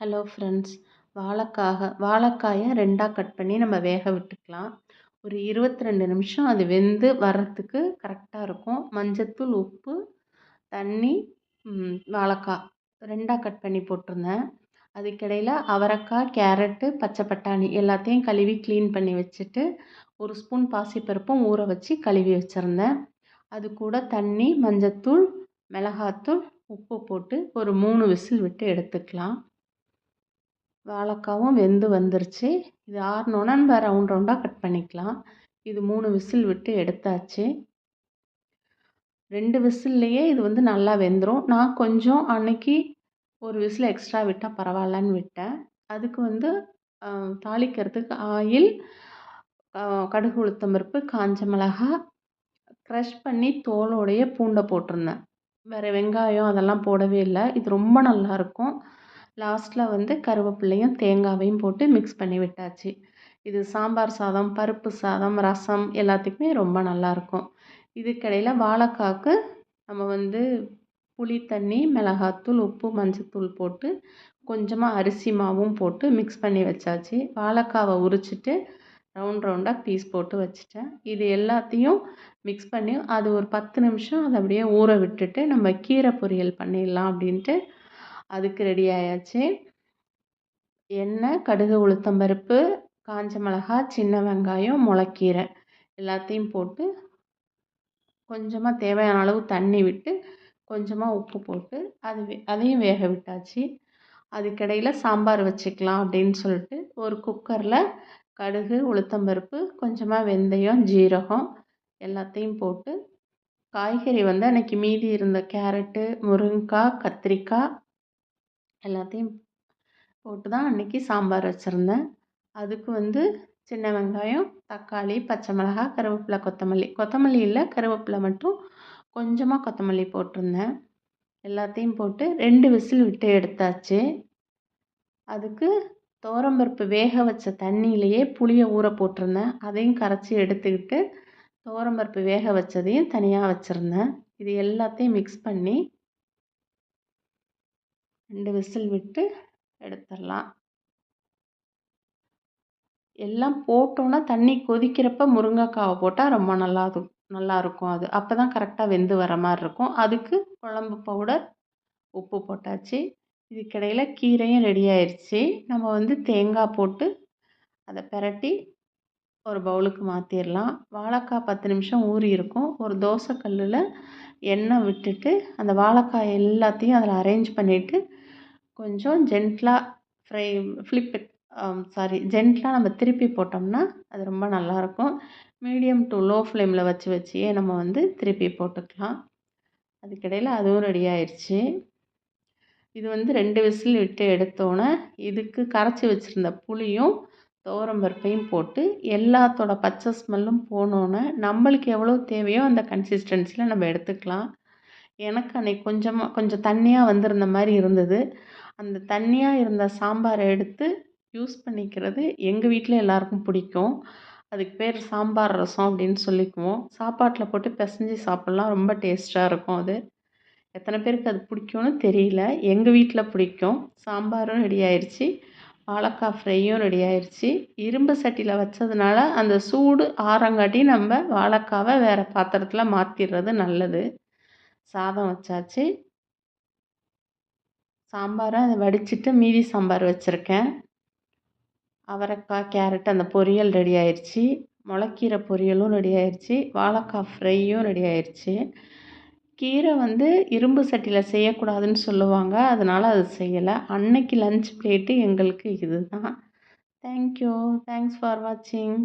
Hello friends வாழைக்காக வாழைக்காய ரெண்டாக cut பண்ணி நம்ம வேக விட்டுக்கலாம். ஒரு இருபத்தி ரெண்டு நிமிஷம் அது வெந்து வர்றதுக்கு கரெக்டாக இருக்கும். மஞ்சத்தூள் உப்பு தண்ணி வாழைக்காய் ரெண்டாக கட் பண்ணி போட்டிருந்தேன். அதுக்கிடையில் அவரைக்காய் கேரட்டு பச்சை பட்டாணி எல்லாத்தையும் கழுவி க்ளீன் பண்ணி வச்சுட்டு ஒரு ஸ்பூன் பாசிப்பருப்பும் ஊற வச்சு கழுவி வச்சுருந்தேன். அது கூட தண்ணி மஞ்சத்தூள் மிளகாத்தூள் உப்பு போட்டு ஒரு மூணு விசில் விட்டு எடுத்துக்கலாம். வாழைக்காவும் வெந்து வந்துருச்சு. இது ஆறினோன்னா நம்ம ரவுண்ட் ரவுண்டாக கட் பண்ணிக்கலாம். இது மூணு விசில் விட்டு எடுத்தாச்சு. ரெண்டு விசில்லையே இது வந்து நல்லா வெந்துடும் நான் கொஞ்சம் அன்னைக்கு ஒரு விசில் எக்ஸ்ட்ரா விட்டால் பரவாயில்லன்னு விட்டேன். அதுக்கு வந்து தாளிக்கிறதுக்கு ஆயில் கடுகு உளுத்தம் பருப்பு காஞ்ச மிளகா க்ரஷ் பண்ணி தோலோடைய பூண்டை போட்டிருந்தேன். வேறு வெங்காயம் அதெல்லாம் போடவே இல்லை. இது ரொம்ப நல்லாயிருக்கும் லாஸ்ட்டில் வந்து கருவேப்பில்லையும் தேங்காவையும் போட்டு மிக்ஸ் பண்ணி விட்டாச்சு. இது சாம்பார் சாதம் பருப்பு சாதம் ரசம் எல்லாத்துக்குமே ரொம்ப நல்லாயிருக்கும் இதுக்கிடையில் வாழைக்காக்கு நம்ம வந்து புளி தண்ணி மிளகாத்தூள் உப்பு மஞ்சத்தூள் போட்டு கொஞ்சமாக அரிசி மாவும் போட்டு மிக்ஸ் பண்ணி வச்சாச்சு. வாழைக்காவை உரிச்சிட்டு ரவுண்ட் ரவுண்டாக பீஸ் போட்டு வச்சுட்டேன். இது எல்லாத்தையும் மிக்ஸ் பண்ணி அது ஒரு பத்து நிமிஷம் அதை அப்படியே ஊற விட்டுட்டு நம்ம கீரை பொரியல் பண்ணிடலாம் அப்படின்ட்டு அதுக்கு ரெடி ஆயாச்சு. எண்ணெய் கடுகு உளுத்தம்பருப்பு காஞ்ச மிளகா சின்ன வெங்காயம் முளக்கீரை எல்லாத்தையும் போட்டு கொஞ்சமாக தேவையான அளவு தண்ணி விட்டு கொஞ்சமாக உப்பு போட்டு அது அதையும் வேக விட்டாச்சு. அதுக்கிடையில் சாம்பார் வச்சுக்கலாம் அப்படின்னு சொல்லிட்டு ஒரு குக்கரில் கடுகு உளுத்தம்பருப்பு கொஞ்சமாக வெந்தயம் ஜீரகம் எல்லாத்தையும் போட்டு காய்கறி வந்து அன்றைக்கி மீதி இருந்த கேரட்டு முருங்கைக்காய் கத்திரிக்காய் எல்லாத்தையும் போட்டு தான் அன்றைக்கி சாம்பார் வச்சுருந்தேன். அதுக்கு வந்து சின்ன வெங்காயம் தக்காளி பச்சை மிளகா கருவேப்பிலை கொத்தமல்லி. கொத்தமல்லி இல்லை கருவேப்பிலை மட்டும் கொஞ்சமாக கொத்தமல்லி போட்டிருந்தேன். எல்லாத்தையும் போட்டு ரெண்டு விசில் விட்டு எடுத்தாச்சு. அதுக்கு துவரம்பருப்பு வேக வச்ச தண்ணியிலையே புளியை ஊற போட்டிருந்தேன். அதையும் கரைச்சி எடுத்துக்கிட்டு துவரம்பருப்பு வேக வச்சதையும் தனியாக வச்சுருந்தேன். இது எல்லாத்தையும் மிக்ஸ் பண்ணி ரெண்டு விசில் விட்டு எடுத்துடலாம். எல்லாம் போட்டோன்னா தண்ணி கொதிக்கிறப்ப முருங்கைக்காவை போட்டால் ரொம்ப நல்லா அது நல்லாயிருக்கும் அது. அப்போ தான் கரெக்டாக வெந்து வர மாதிரி இருக்கும். அதுக்கு குழம்பு பவுடர் உப்பு போட்டாச்சு. இதுக்கிடையில் கீரையும் ரெடி ஆயிடுச்சு நம்ம வந்து தேங்காய் போட்டு அதை பிரட்டி ஒரு பவுலுக்கு மாற்றிடலாம் வாழைக்காய் பத்து நிமிஷம் ஊறி இருக்கும். ஒரு தோசை கல்லில் எண்ணெய் விட்டுட்டு அந்த வாழைக்காய் எல்லாத்தையும் அதில் அரேஞ்ச் பண்ணிவிட்டு கொஞ்சம் ஜென்ட்லாக ஃப்ரை ஃப்ளிப் சாரி ஜென்ட்லாக நம்ம திருப்பி போட்டோம்னா அது ரொம்ப நல்லாயிருக்கும் மீடியம் டு லோ ஃப்ளேமில் வச்சு வச்சியே நம்ம வந்து திருப்பி போட்டுக்கலாம். அதுக்கிடையில் அதுவும் ரெடி ஆயிடுச்சு இது வந்து ரெண்டு விசில் விட்டு எடுத்தோன்னே இதுக்கு கரைச்சி வச்சுருந்த புளியும் துவரம்பருப்பையும் போட்டு எல்லாத்தோட பச்சை ஸ்மெல்லும் போனோன்னே நம்மளுக்கு எவ்வளோ தேவையோ அந்த கன்சிஸ்டன்சியில் நம்ம எடுத்துக்கலாம். எனக்கு அன்றைக்கி கொஞ்சமாக கொஞ்சம் தண்ணியாக வந்திருந்த மாதிரி இருந்தது. அந்த தண்ணியாக இருந்த சாம்பாரை எடுத்து யூஸ் பண்ணிக்கிறது எங்கள் வீட்டில் எல்லாருக்கும் பிடிக்கும். அதுக்கு பேர் சாம்பார் ரசம் அப்படின்னு சொல்லிக்குவோம். சாப்பாட்டில் போட்டு பிசைஞ்சு சாப்பிட்லாம். ரொம்ப டேஸ்ட்டாக இருக்கும் அது. எத்தனை பேருக்கு அது பிடிக்கும்னு தெரியல. எங்கள் வீட்டில் பிடிக்கும். சாம்பாரும் ரெடி ஆயிடுச்சு வாழைக்காய் ஃப்ரையும் ரெடி ஆயிடுச்சு இரும்பு சட்டியில் வச்சதுனால அந்த சூடு ஆறங்காட்டி நம்ம வாழைக்காவை வேறு பாத்திரத்தில் மாற்றிடுறது நல்லது. சாதம் வச்சாச்சு. சாம்பாரை அதை வடிச்சிட்டு மீதி சாம்பார் வச்சுருக்கேன். அவரைக்காய் கேரட் அந்த பொரியல் ரெடி ஆயிடுச்சு முளக்கீரை பொரியலும் ரெடி ஆயிடுச்சு வாழைக்காய் ஃப்ரையும் ரெடி ஆயிடுச்சு கீரை வந்து இரும்பு சட்டியில் செய்யக்கூடாதுன்னு சொல்லுவாங்க. அதனால் அது செய்யலை. அன்னைக்கு லன்ச் பிளேட்டு எங்களுக்கு இது தான் தேங்க்யூ தேங்க்ஸ் ஃபார் வாட்சிங்